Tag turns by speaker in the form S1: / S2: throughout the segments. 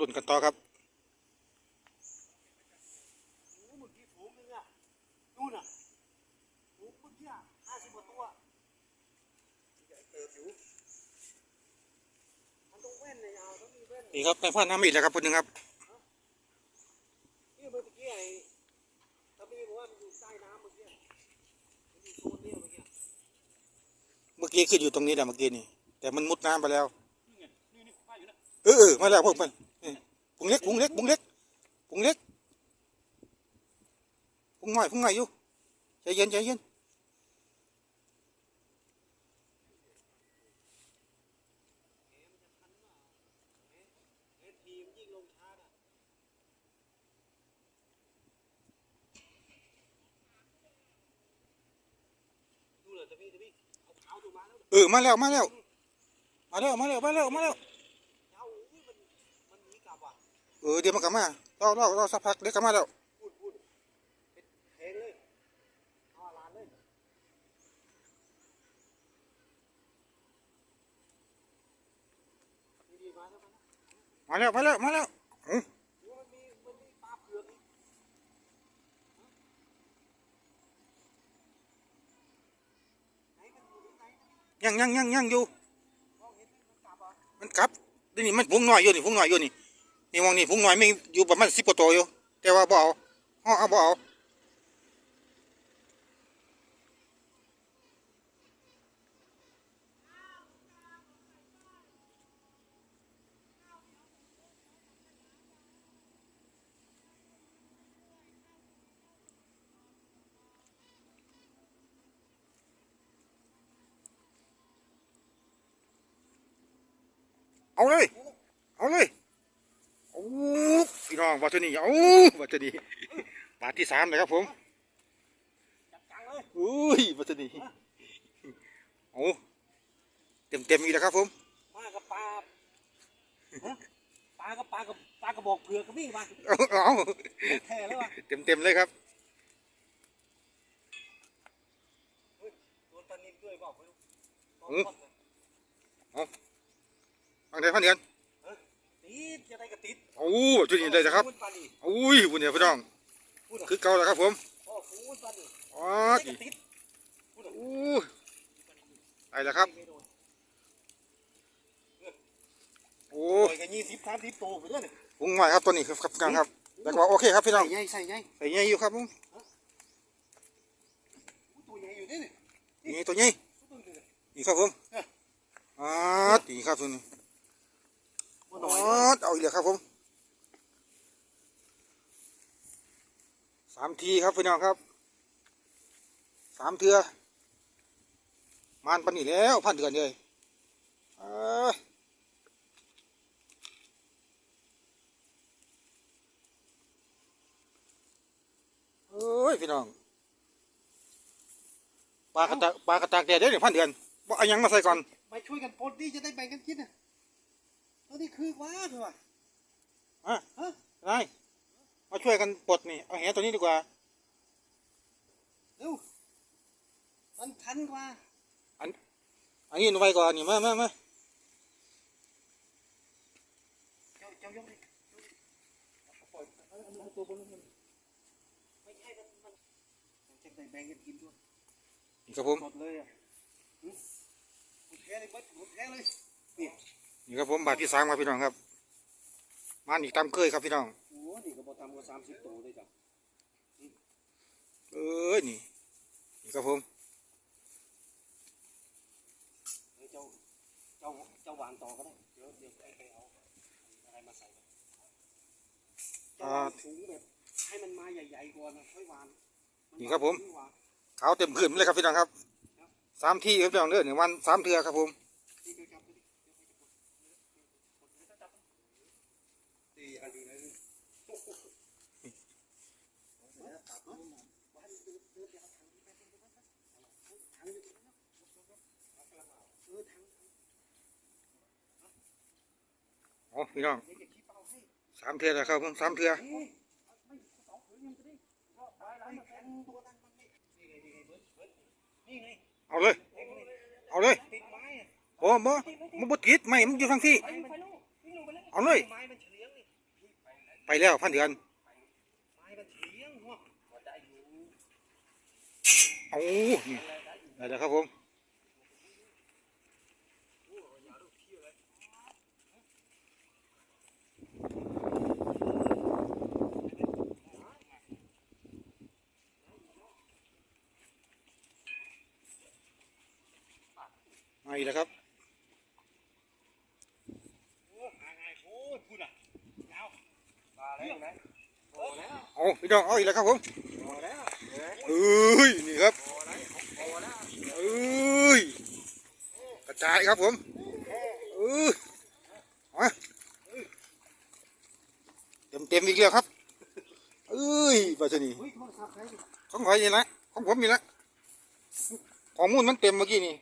S1: ลุ้นกันต่อครับ
S2: โอ้เมื่อกี้ฝูงนึงอะนู่นอะฝูงเมื่อกี้ห้าสิบกว่าตับอยู่นต้องแต่ฟัน
S1: น้ำอีกแล้วครับคนหนึ่งครับ
S2: นี่เมื่อกี้ไอ้ตาบีบอกว่ามันอยู่ใต้น้ำเมื่อกี้มันอยู่โซนนี่ยเมื่อกี้
S1: เมื่อกี้ขึ้นอยู่ตรงนี้แหละเมื่อกี้นี่แต่มันมุดน้ำไปแล้วเออเออมาแล้วพวกมัน นี่พุงเล็กพุงเล็กพุงเล็กพุงเล็กพุงหน่อยพุงห ออเดี๋
S2: ยวมันกลับ
S1: มาเราเราเราสักพักเดี๋ยวกลับมาแล้ว
S2: พูดพูดเป็นเพลงมาแล้วมาแล้ว
S1: มาแล้วมาแล้วมาแล้วอื้อ
S2: โอ้มันมีมันมีปลาเผือกอีกไหนมันอยู่ตรงไหนนะ
S1: ยังยังยังยังอยู่
S2: มันกลับอะ
S1: มันกลับนี่นี่มันพุงหน่อยอยู่นี่พุงหน่อยอยู่นี่ นี่มองนี่พุงหน่อยไม่อยู่ประมาณสิบกว่าตัวอยู่ แต่ว่าบ่เอาเอเอาบ่เอาเอาเลย เอาเลย น้องวัตถุนี้เอาวัตถุนี้บาทที่สามเลยครับผม
S2: จับจังเลย
S1: อุ้ยวัตถุนี้โอ้เต็มเต็มๆอีกแล้วครับผม
S2: มากับปลาฮะปลากับปลากับปลากระบอกเผือกกับนี่มา
S1: เอาเอา
S2: แท้แล้วว่ะ
S1: เต็มเต็มๆเลยครับ
S2: เฮ้ยโดนปลานินด้วยเปล่าไม่รู้
S1: อืมฟังได้พันเดือน
S2: ติดจะ ได้กระติด
S1: โอ้วัตถุนี้ได้แล้วครับ
S2: ปลานิน
S1: อุ้ยคุณเนี่ยพี่น้อง
S2: พูดอะ
S1: คือเก่าแล้วครับผม
S2: โอ้โหปลานิน
S1: อ๋อ
S2: ได้ก
S1: จี
S2: ระติดพูดอะ
S1: อู้ได้แล้วครับ
S2: ไม่โดน
S1: โอ้
S2: โอ้ยกันยี่สิบสามสิบโตไปด้วยเนี่ย
S1: พุงหน่อยครับตัวนี้ครับครับครับแล้วก็โอเคครับพี่น้อง
S2: ใส่ใหญ่ใส่ใหญ่
S1: ใส่ใหญ่อยู่ครับผม
S2: ตัวใหญ่อยู่นี่นี่
S1: นี่ตัวใหญ่
S2: ตัวใหญ่เลย
S1: นี่ครับผมอ๋อตีครับตัวนี้
S2: ตัว
S1: อ๋อเอาอีกแล้วครับผมสามทีครับพี่น้องครับสามเทือมานปันนี่แล้วพันเดือนเลยเอ้ยเอ้ยพี่น้องปลากระตากปลากระตากแดดเด้อเนี่ยพันเดือนบ่เอายังมาใส่ก่อน
S2: มาช่วยกันปลดดิจะได้แบ่งกันกินนะ แล้วนี่คือว้าคือว่ะ
S1: อะ
S2: ฮะ
S1: นายมาช่วยกันปลดนี่ เอาแหตัวนี้ดีกว่า
S2: เร็วมันทันกว่า
S1: อันนี้หนูไว้ก่อนนี่มามามา
S2: เจ้าเจ้ายกดิปล่อยเอาเอาเอาตัวบนลงมาไม่ใช่ มันมันมันจะได้แบ่งกันกินด้วย
S1: นี่ครับผม
S2: หมดเลยอะหึหมดแค่เลยเบิดหมดแค่เลยนี่
S1: นี่ครับผมบาทที่สามครับพี่น้องครับ มาอีกตามเคยครับพี่น้อง
S2: โอ้นี่ก็บอทำกว่าสามสิบตัวเลยจ้ะ
S1: เอ้ยนี่นี่ครับผม
S2: เฮ้ยเจ้าเจ้าเจ้าหวานต่อก็ได้เดี๋ยวเดี๋ยวไอ้ไปเอาอะไรมาใส่ก่อนเจ้าหวานถุงแบบให้มันมาใหญ่ๆก่อนนะค่อยหวานน
S1: นี่ครับผม
S2: หวาน
S1: ขาวเต็มพื้นเลยครับพี่น้องครับสามที่ครับพี่น้องเด้อหนึ่งวันสามเทือครับผม
S2: ตีอันนี้เลยเออทาง
S1: โอ้พี่น้อง
S2: เดี๋ยวจะขี้เป่าให้
S1: สามเทือแล้วครับผมสามเทือ
S2: นี่ไม่สองผืนยังจะได้ก็ไปแล้วมันแข็งตัวนั้นมันไม่นี่ไงนี่ไงเบิร์ดเบิร์ดนี่ไง
S1: เอาเลย
S2: เอ็งเลย
S1: เอาเลย
S2: ติดไม้อะ
S1: โอ้บ่มันบดกิดไม่มันอยู่ทางที่
S2: ไม้มันวิ่งลงไปแล้ว
S1: เอาเลย
S2: ไป
S1: แล้วพันเดือน
S2: เถียงหัวมันได้อยู่
S1: เอานี่
S2: อะไรได้อยู่
S1: ได้แล้วครับผม
S2: โอ้ยอย่าเลย
S1: มาอีกแล้วครับ
S2: โอ้หายไงโอ้ยพูดอะเอามาแล้วไหม โอ้
S1: พี่น้องเอาอีกแล้วครับผม
S2: โอ้แล้ว
S1: เอ้ยนี่ครับ
S2: โอ้แล้วโอ้แล้ว
S1: เอ้ยกระจายครับผมเออมาเต็มเต็มอีกแล้วครับเอ้ยปัสนี
S2: เฮ้ยโทรศัพท์ใคร
S1: ของใครนี่ละของผมนี่ละข้อมูลมันเต็มเมื่อกี้นี่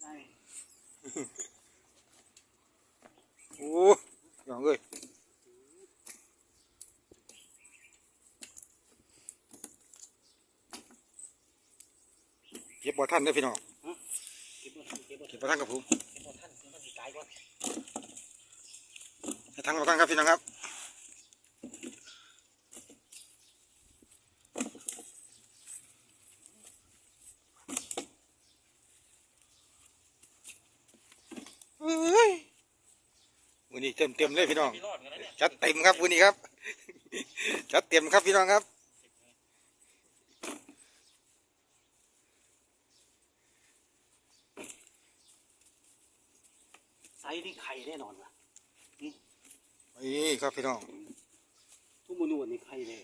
S2: ได้
S1: โอ้ยน้องเอ้ยเก็ บบ่ทันเด้อพี่น้อง
S2: เก็บบ่ทันเก็บบ่
S1: เก็
S2: ทั
S1: บ
S2: น
S1: บ่ทันกับผม
S2: เก็บบ่ทันเก็บบ่ทันตายก่อน
S1: ให้ทังบ่ทันครับพี่น้องครับเอ้ยวันนี้เต็มเต็มๆเลยพี่น้อง
S2: มีรอดกันแล้วเนี่ย
S1: จัดเต็มครับวันนี้ครับจัดเต็มครับพี่น้องครับ
S2: ไซส์ นี่ไข่แน่นอนว่ะ
S1: นี่ครับพี่น้อง
S2: ทุกมนูอันนี้ไข่เลย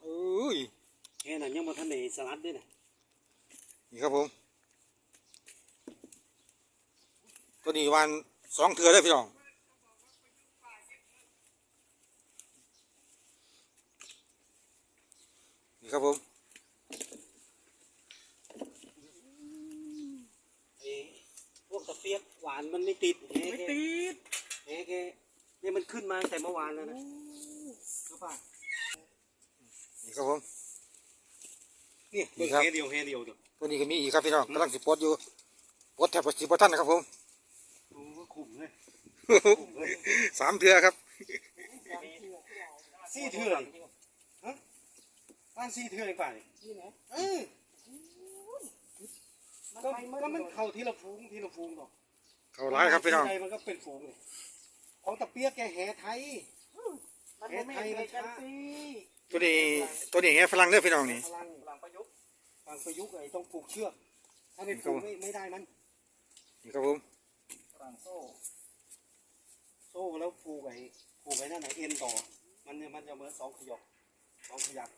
S1: เอ้ย
S2: แค่นั้นยังมาทันในสลัดด้วยนะ
S1: นี่ครับผม ตัวนี้วันสองเถื่อเลยพี่น้องนี่ครับผม
S2: ไอ้พวกตะเปียกหวานมันไม่ติดไม่ติดแค่แค่เนี่ยมันขึ้นมาตั้งแต่เมื่อวานแล้วนะรู้ป่ะ
S1: นี่ครับผม
S2: นี่
S1: นี่ครับ
S2: แค่เดียวแค่เดียวเดียว
S1: ตัวนี้ก็มีอีกครับพี่น้องกำลังสิปลดอยู่ปลดแทบสิบท่านนะครับผม
S2: โอ้ก็ขุ่มเลย
S1: สามเถื่อครับ
S2: ซี่เถื่อนฮะบ้านซี่เถื่อนอีกฝ่ายนี่ไหนเออก็ก็มันเข้าทีละฟูงทีละฟูงหรอก
S1: เขาร้ายครับพี่น้อง
S2: ที่ใดมันก็เป็นฝูงเลยของตะเปียกแกแห่ไทยแห่ไทยมันช้า
S1: ตัวนี้ตัวนี้แง่ฝรั่งเด้อพี่น้องนี่
S2: พลังพลังประยุกต์พลังประยุกต์ไอ้ต้องผูกเชือก ถ้าไม่ผูกไม่ไม่ได้มัน
S1: นี่ครับผม
S2: พลังโซ่ โซ่แล้วผูกไอ้ผูกไอ้นั่นไหนเอ็นต่อ มันเนี่ยมันจะเหมือนสองขยกสองขยัก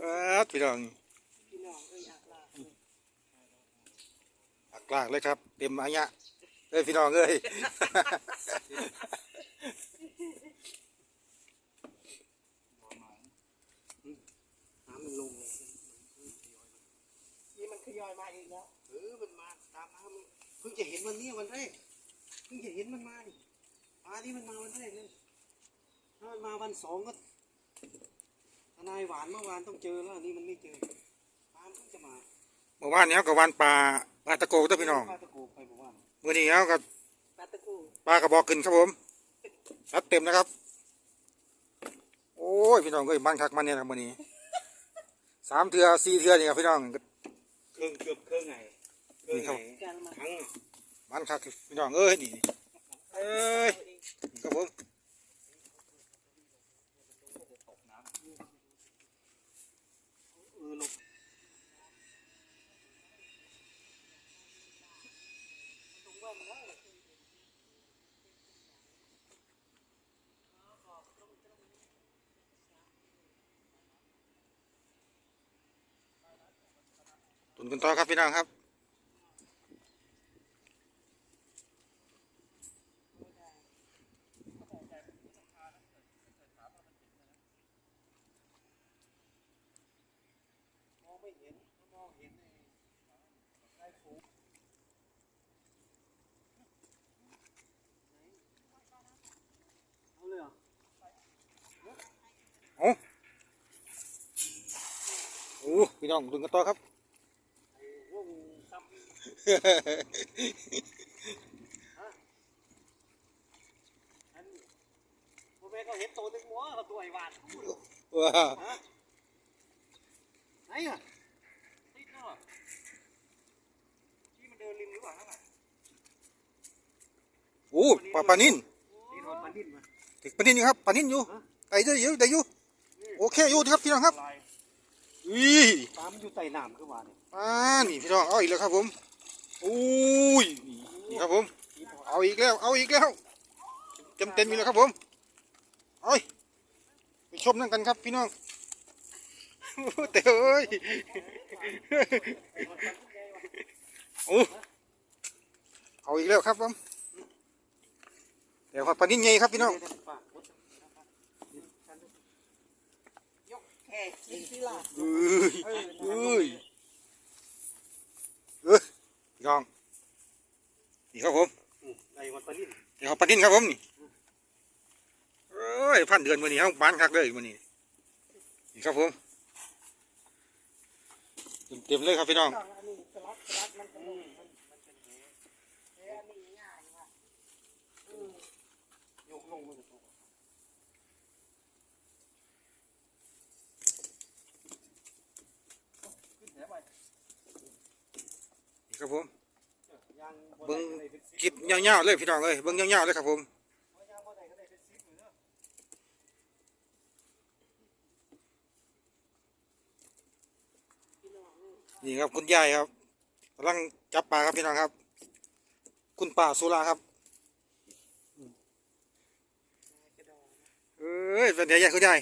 S1: เออพี่น้อง
S2: พี่น้องเอ้ยอยากลา
S1: อักลากเลยครับ เต็มอายะเอ้ยพี่น้องเอ้ย
S2: น้ำมันลงเลย
S3: นี่มันทยอยมาเอีกแล้ว
S2: เออมันมาตามน้ำมันเพิ่งจะเห็นวันนี้วันแรกเพิ่งจะเห็นมันมาดิปลาที่มันมาวันแรกเลยถ้ามันมาวันสองก็ นายหวานเมื่อวานต้องเจอแล้วอันนี้มันไม่เจอปลามันเพิ่งจะมา
S1: เมื่อวานนี้เขากับวานปลาปลาตะโกเด้อพี่น้อง
S2: ปลาตะโกไปบอกว่า
S1: มื่อนี้เขากับ
S3: ปาตะกู
S1: ปลากระบอกขึ้นครับผมชัดเต็มนะครับ โอ้ยพี่น้องเอ้ยบ้านคักมันเนี่ยนะมื่อนี้สามเถื่อสี่เถื่อนี่ครับพี่น้อง
S2: เครื่องเกือบเครื่องไงเครื่อง
S1: นี่ครับ
S2: ไง
S3: กันมา
S2: ทั้ง
S1: บ้านคักพี่น้องเอ้ยนี่เอ้ยนี่ครับผม ตุนกันต่อครับพี่น้องครับ
S2: ไม่เห็นมองเห็นไอ้ไอ้ฝูงเอาเลยเหรอ
S1: โอ้ พี่ น้องดึงกันต่อครับ
S2: ไอ้วงซับอันพ่อแม่ก็เห็นตัวหนึงหัวเขาตัวไอ้หวาน
S1: ว้า
S2: ฮะไหนอะติดเนาะที่มันเดินริมหรือเปล่าข้างหลัง
S1: โอ้ปลาปลานิ่น
S2: นี่รถมันดิ้นมา
S1: ถึกปลานิ่นอยู่ครับปลานิ่นอยู่ไอ้ได้อยู่ได้อยู่โอเคอยู่ครับพี่น้องครับ
S2: ลาย
S1: อี
S2: ปลามันอยู่ใต้น้ำขึ้นมาเนี่ย
S1: อ่านี่พี่น้องเอาอีกแล้วครับผมอุ้ยนี่ครับผม เอาอีกแล้ว เอาอีกแล้วเต็มเต็มๆอีกแล้วครับผมเอาไปชมนั่นกันครับพี่น้องเต๋อเอ้ยโอ้เอาอีกแล้วครับผมเดี๋ยวปลานิ่นใหญ่ครับพี่น้อง
S2: ยกแค่คิดสิล่ะ
S1: เอ้ย
S2: เอ้
S1: ยเอ้ยพี่น้องนี่ครับผม
S2: ในวันปลาดิ้น
S1: นี่เขาปลาดิ้นครับผมนี่เอ้ยพันเดือนวันนี้เขาบานคักเลยวันนี้นี่ครับผมเต็มเลยครับพี่น้อง
S3: อันนี้สลัดสลัดมันก็ลงมายว่ะ
S2: ยกลงมันจะตกขึ้นแถไป
S1: นี่ ครับผม
S2: ยาง
S1: เบิ่งคลิปยาวๆเลยพี่น้องเอ้ยเบิ่งยาวๆเลยครับผม
S2: ยบเป็นสิบเลยเนอะ
S1: นี่ครับคุณยายครับกำลังจับปลาครับพี่น้องครับ คุณป้าสุราครับเอ้ยเป็นไงยายคุณยาย